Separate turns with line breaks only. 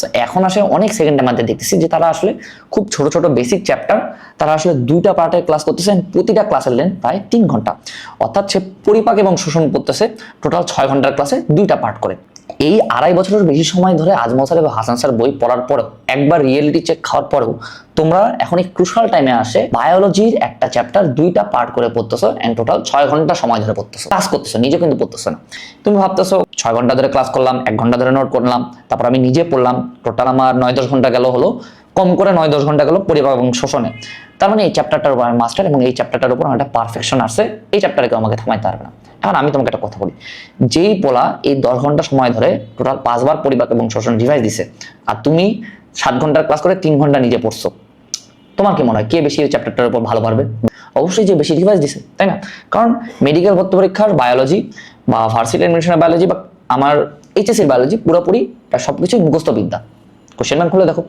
তো এখন আসলে অনেক সেকেন্ডের মধ্যে দেখতেছি যে তারা আসলে খুব ছোট ছোট বেসিক চ্যাপ্টার তারা আসলে দুইটা পার্টে ক্লাস করতেছে প্রতিটা ক্লাসের লেন প্রায় তিন ঘণ্টা। অর্থাৎ সে পরিপাক এবং শোষণ করতেছে টোটাল ছয় ঘণ্টার ক্লাসে দুইটা পার্ট করে। এই আড়াই বছরের বেশি সময় ধরে আজমল স্যার এবং হাসান স্যার বই পড়ার পরেও, একবার রিয়েলিটি চেক খাওয়ার পরেও তোমরা এখন এই ক্রুশাল টাইমে আসে বায়োলজির একটা চ্যাপ্টার দুইটা পার্ট করে পড়তেছো এন্ড টোটাল ছয় ঘণ্টা সময় ধরে পড়তেছো। ক্লাস করতেছো নিজে কিন্তু পড়তেছো না। তুমি ভাবতেছো, ছয় ঘণ্টা ধরে ক্লাস করলাম, এক ঘণ্টা ধরে নোট করলাম, তারপর আমি নিজে পড়লাম টোটাল আমার নয় দশ ঘণ্টা গেল হলো, কম করে নয় দশ ঘণ্টা গেল পরিবার এবং শোষণে। তার মানে এই চ্যাপ্টারটার উপর আমি মাস্টার এবং এই চ্যাপ্টারটার উপর আমার একটা পারফেকশন আসছে, এই চ্যাপ্টারে কেউ আমাকে থামাইতে পারবে না। এখন আমি তোমাকে একটা কথা বলি, যেই পোলা এই দশ ঘণ্টা সময় ধরে টোটাল পাঁচবার পরিবার এবং শোষণ ডিভাইস দিছে, আর তুমি সাত ঘণ্টার ক্লাস করে তিন ঘণ্টা নিজে পড়ছো তোমার কি মনে হয়? কে বেশি এই চ্যাপ্টারটার উপর ভালো পারবে? অবশ্যই যে বেশি রিভাইজ দিছে, তাই না? কারণ মেডিকেল ভর্তি পরীক্ষার বায়োলজি বা ভার্সিটি অ্যাডমিশনের বায়োলজি বা আমার এইচএসির বায়োলজি পুরোপুরি সব কিছুই মুখস্থ বিদ্যা কোশ্চেন ব্যাংক খুলে দেখো।